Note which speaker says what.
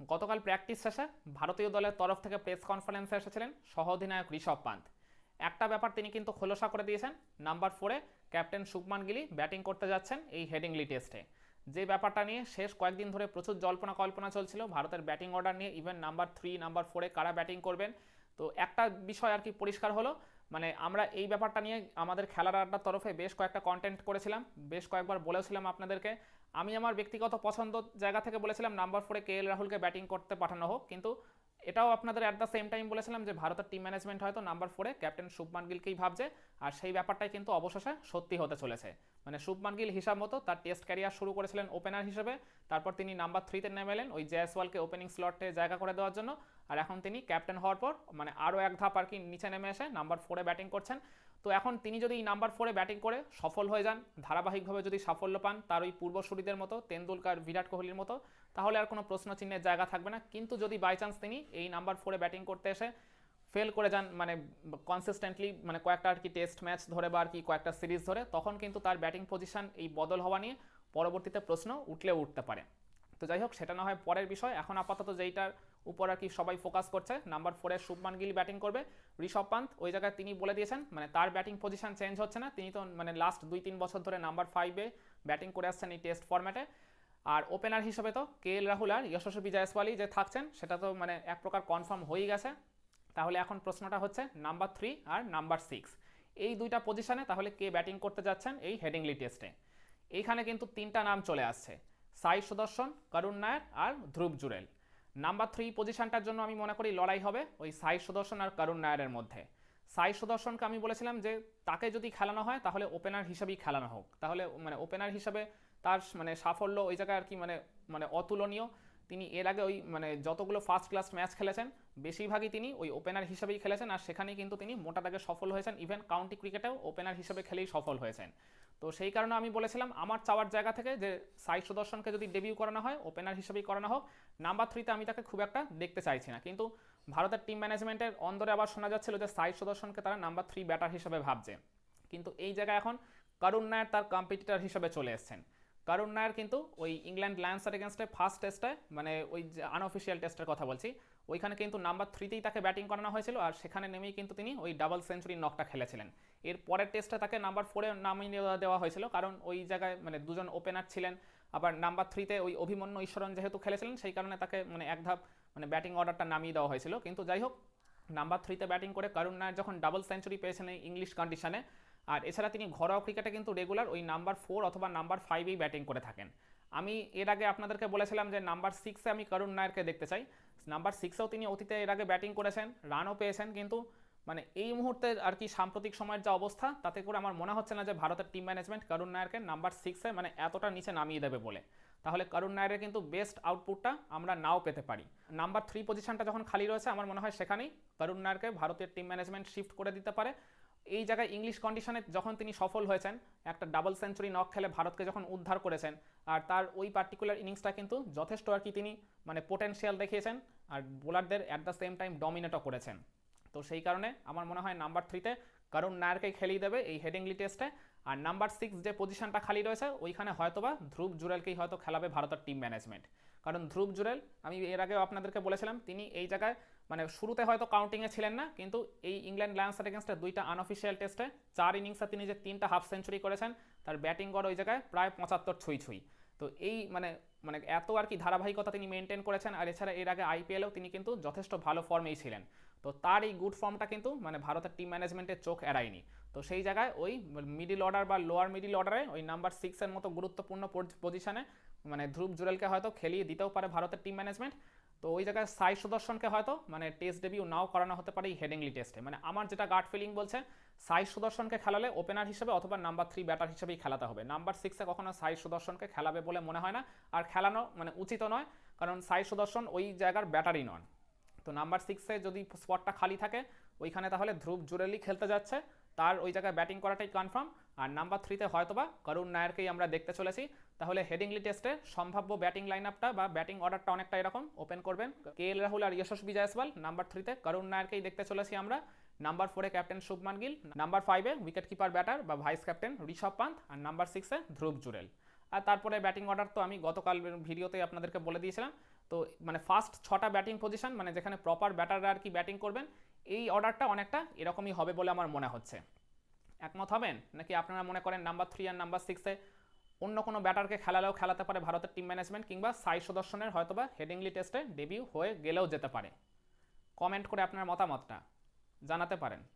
Speaker 1: গতকাল প্র্যাকটিস শেষে ভারতীয় দলের তরফ থেকে প্রেস কনফারেন্সে এসেছিলেন সহ অধিনায়ক ঋষভ পান্ত। একটা ব্যাপার তিনি কিন্তু খোলসা করে দিয়েছেন। নাম্বার ফোরে ক্যাপ্টেন শুভমান গিলি ব্যাটিং করতে যাচ্ছেন এই হেডিংলি টেস্টে যে ব্যাপারটা নিয়ে শেষ কয়েকদিন ধরে প্রচুর জল্পনা কল্পনা চলছিল, ভারতের ব্যাটিং অর্ডার নিয়ে ইভেন নাম্বার থ্রি নাম্বার ফোরে কারা ব্যাটিং করবেন তো একটা বিষয় আর কি পরিষ্কার হলো মানে আমরা এই ব্যাপারটা নিয়ে আমাদের খেলার আড্ডার তরফে বেশ কয়েকটা কন্টেন্ট করেছিলাম, বেশ কয়েকবার বলেছিলাম আপনাদেরকে। আমি আমার ব্যক্তিগত পছন্দ জায়গা থেকে বলেছিলাম নাম্বার ফোরে কে এল রাহুলকে ব্যাটিং করতে পাঠানো হোক, কিন্তু এটাও আপনাদের অ্যাট দ্য সেম টাইম বলেছিলাম যে ভারতের টিম ম্যানেজমেন্ট হয়তো নাম্বার ফোরে ক্যাপ্টেন শুভমান গিলকেই ভাবছে, আর সেই ব্যাপারটাই কিন্তু অবশেষে সত্যি হতে চলেছে। মানে শুভমান গিল হিসাব মতো তার টেস্ট ক্যারিয়ার শুরু করেছিলেন ওপেনার হিসেবে, তারপর তিনি নাম্বার থ্রিতে নেমেলেন ওই জয়সওয়ালকে ওপেনিং স্লটে জায়গা করে দেওয়ার জন্য। আর এখন তিনি ক্যাপ্টেন হওয়ার পর মানে আরও এক ধাপ আর কি নিচে নেমে এসে নাম্বার ফোরে ব্যাটিং করছেন। তো এখন তিনি যদি এই নাম্বার ফোরে ব্যাটিং করে সফল হয়ে যান, ধারাবাহিকভাবে যদি সাফল্য পান, তার ওই পূর্বসূরিদের মতো তেন্ডুলকার বিরাট কোহলির মতো, তাহলে আর কোনো প্রশ্ন চিহ্নের জায়গা থাকবে না। কিন্তু যদি বাই চান্স তিনি এই নাম্বার ফোরে ব্যাটিং করতে এসে ফেল করে যান মানে কনসিস্টেন্টলি মানে কয়েকটা আর কি টেস্ট ম্যাচ ধরে বা আর কি কয়েকটা সিরিজ ধরে, তখন কিন্তু তার ব্যাটিং পজিশন এই বদল হওয়া নিয়ে পরবর্তীতে প্রশ্ন উঠলে উঠতে পারে। তো যাই হোক, সেটা না হয় পরের বিষয়। এখন আপাতত যেইটার উপর আর কি সবাই ফোকাস করছে নাম্বার ফোরে শুভমান গিল ব্যাটিং করবে। ঋষভ পান্ত, ওই জায়গায় তিনি বলে দিয়েছেন মানে তার ব্যাটিং পজিশন চেঞ্জ হচ্ছে না। তিনি তো মানে লাস্ট দুই তিন বছর ধরে নাম্বার ফাইভে ব্যাটিং করে আসছেন এই টেস্ট ফরম্যাটে আর ওপেনার হিসেবে তো কে এল রাহুল আর যশস্বী জয়সওয়ালি যে থাকছেন, সেটা তো মানে এক প্রকার কনফার্ম হয়েই গেছে। তাহলে এখন প্রশ্নটা হচ্ছে নাম্বার থ্রি আর নাম্বার সিক্স এই দুইটা পজিশনে তাহলে কে ব্যাটিং করতে যাচ্ছেন এই হেডিংলি টেস্টে এইখানে কিন্তু তিনটা নাম চলে আসছে। সাই সুদর্শন, করুণ নায়ার আর ধ্রুব জুরেল নাম্বার থ্রি পজিশনটার জন্য আমি মনে করি লড়াই হবে ওই সাই সুদর্শন আর করুণ নায়ারের মধ্যে। সাই সুদর্শনকে আমি বলেছিলাম যে তাকে যদি খেলানো হয় তাহলে ওপেনার হিসেবেই খেলানো হোক। তাহলে মানে ওপেনার হিসেবে তার মানে সাফল্য ওই জায়গায় আর কি মানে মানে অতুলনীয়। তিনি এর আগে ওই মানে যতগুলো ফার্স্ট ক্লাস ম্যাচ খেলেছেন, বেশিরভাগই তিনি ওই ওপেনার হিসেবেই খেলেছেন আর সেখানেই কিন্তু তিনি মোটা দাগে সফল হয়েছেন। ইভেন কাউন্টি ক্রিকেটেও ওপেনার হিসেবে খেলেই সফল হয়েছেন। তো সেই কারণে আমি বলেছিলাম, আমার চাওয়ার জায়গা থেকে যে সাই সুদর্শনকে যদি ডেবিউ করানো হয় ওপেনার হিসেবেই করানো হোক নাম্বার থ্রিতে আমি তাকে খুব একটা দেখতে চাইছি না। কিন্তু ভারতের টিম ম্যানেজমেন্টের অন্দরে আবার শোনা যাচ্ছিল যে সাই সুদর্শনকে তারা নাম্বার থ্রি ব্যাটার হিসেবে ভাবছে। কিন্তু এই জায়গায় এখন করুণ নায়ার তার কম্পিটিটার হিসেবে চলে এসছেন। করুণ নায়ার কিন্তু ওই ইংল্যান্ড লায়ন্সের এগেনস্টে ফার্স্ট টেস্টে মানে ওই যে আনঅফিসিয়াল টেস্টের কথা বলছি, ওইখানে কিন্তু নাম্বার থ্রিতেই তাকে ব্যাটিং করানো হয়েছিল আর সেখানে নেমেই কিন্তু তিনি ওই ডাবল সেঞ্চুরি নকটা খেলেছিলেন। এর পরের টেস্টে তাকে নাম্বার ফোরে নামিয়ে দেওয়া- হয়েছিল কারণ ওই জায়গায় মানে দুজন ওপেনার ছিলেন, আবার নাম্বার থ্রিতে ওই অভিমন্যু ঈশ্বরন যেহেতু খেলেছিলেন সেই কারণে তাকে মানে এক ধাপ মানে ব্যাটিং অর্ডারটা নামিয়ে দেওয়া হয়েছিল। কিন্তু যাই হোক নাম্বার থ্রিতে ব্যাটিং করে করুণ নায়ার যখন ডাবল সেঞ্চুরি পেয়েছেন এই ইংলিশ কন্ডিশনে আর এছাড়া তিনি ঘরোয়া ক্রিকেটে কিন্তু রেগুলার ওই নাম্বার ফোর অথবা নাম্বার ফাইভেই ব্যাটিং করে থাকেন। আমি এর আগে আপনাদেরকে বলেছিলাম যে নাম্বার সিক্সে আমি করুণ নায়ারকে দেখতে চাই। নাম্বার সিক্সেও তিনি অতীতে এর আগে ব্যাটিং করেছেন রানও পেয়েছেন কিন্তু মানে এই মুহূর্তে আর কি সাম্প্রতিক সময়ের যা অবস্থা, তাতে করে আমার মনে হচ্ছে না যে ভারতের টিম ম্যানেজমেন্ট করুণ নায়ারকে নাম্বার সিক্সে মানে এতটা নিচে নামিয়ে দেবে বলে। তাহলে করুণ নায়ারের কিন্তু বেস্ট আউটপুটটা আমরা নাও পেতে পারি। নাম্বার থ্রি পজিশনটা যখন খালি রয়েছে, আমার মনে হয় সেখানেই করুণ নায়ারকে ভারতের টিম ম্যানেজমেন্ট শিফট করে দিতে পারে। এই জায়গায় ইংলিশ কন্ডিশনে যখন তিনি সফল হয়েছেন, একটা ডাবল সেঞ্চুরি নক খেলে ভারতকে যখন উদ্ধার করেছেন, আর তার ওই পার্টিকুলার ইনিংসটা কিন্তু যথেষ্ট আর কি তিনি মানে পোটেনশিয়াল দেখিয়েছেন, আর বোলারদের অ্যাট দ্য সেম টাইম ডমিনেটও করেছেন। তো সেই কারণে আমার মনে হয় নাম্বার থ্রিতে কারণ নায়ারকে খেলিয়ে দেবে এই হেডিংলি টেস্টে আর নাম্বার সিক্স যে পজিশনটা খালি রয়েছে, ওইখানে হয়তোবা ধ্রুব জুরেলকেই হয়তো খেলাবে ভারতের টিম ম্যানেজমেন্ট কারণ ধ্রুব জুরেল, আমি এর আগেও আপনাদেরকে বলেছিলাম, তিনি এই জায়গায় মানে শুরুতে হয়তো কাউন্টিংয়ে ছিলেন না, কিন্তু এই ইংল্যান্ড লায়ন্সের এগেনস্টে দুইটা আনঅফিসিয়াল টেস্টে চার ইনিংসে তিনি যে তিনটা হাফ সেঞ্চুরি করেছেন, তার ব্যাটিং গড় ওই জায়গায় প্রায় পঁচাত্তর ছুঁই ছুঁই। তো এই মানে মানে এত আর কি ধারাবাহিকতা তিনি মেনটেন করেছেন, আর এছাড়া এর আগে আইপিএলেও তিনি কিন্তু যথেষ্ট ভালো ফর্মেই ছিলেন। তো তার এই গুড ফর্মটা কিন্তু মানে ভারতের টিম ম্যানেজমেন্টের চোখ এড়ায়নি। তো সেই জায়গায় ওই মিডিল অর্ডার বা লোয়ার মিডিল অর্ডারে ওই নাম্বার সিক্সের মতো গুরুত্বপূর্ণ পজিশনে মানে ধ্রুব জুরেলকে হয়তো খেলিয়ে দিতেও পারে ভারতের টিম ম্যানেজমেন্ট তো ওই জায়গায় সাই সুদর্শনকে হয়তো মানে টেস্ট ডেবিউ নাও করানো হতে পারে এই হেডিংলি টেস্টে মানে আমার যেটা গার্ড ফিলিং বলছে, সাই সুদর্শনকে খেলালে ওপেনার হিসেবে অথবা নাম্বার থ্রি ব্যাটার হিসেবেই খেলাতে হবে। নাম্বার সিক্সে কখনো সাই সুদর্শনকে খেলাবে বলে মনে হয় না, আর খেলানো মানে উচিত নয়, কারণ সাই সুদর্শন ওই জায়গার ব্যাটারই নন। তো নাম্বার সিক্সে যদি স্পটটা খালি থাকে, ওইখানে তাহলে ধ্রুব জুরেলি খেলতে যাচ্ছে তার ওই জায়গায় ব্যাটিং করাটাই কনফার্ম আর নাম্বার থ্রিতে হয়তোবা করুণ নায়ারকেই আমরা দেখতে চলেছি। তাহলে হেডিংলি টেস্টে সম্ভাব্য ব্যাটিং লাইন আপটা বা ব্যাটিং অর্ডারটা অনেকটা এরকম। ওপেন করবেন কে এল রাহুল আর যশস্বী জয়সওয়াল নাম্বার থ্রিতে করুণ নায়ারকেই দেখতে চলেছি আমরা। নাম্বার ফোরে ক্যাপ্টেন শুভমান গিল নাম্বার ফাইভে উইকেট কিপার ব্যাটার বা ভাইস ক্যাপ্টেন ঋষভ পান্ত আর নাম্বার সিক্সে ধ্রুব জুরেল আর তারপরে ব্যাটিং অর্ডার তো আমি গতকাল ভিডিওতে আপনাদেরকে বলে দিয়েছিলাম। তো মানে ফার্স্ট ছটা ব্যাটিং পজিশন মানে যেখানে প্রপার ব্যাটাররা আর কি ব্যাটিং করবেন, এই অর্ডারটা অনেকটা এরকমই হবে বলে আমার মনে হচ্ছে। একমত হবেন? নাকি আপনারা মনে করেন নাম্বার থ্রি আর নাম্বার সিক্সে অন্য কোনো ব্যাটারকে খেলালেও খেলাতে পারে ভারতের টিম ম্যানেজমেন্ট কিংবা সাই সুদর্শনের হয়তোবা হেডিংলি টেস্টে ডেবিউ হয়ে গেলেও যেতে পারে। কমেন্ট করে আপনার মতামতটা জানাতে পারেন।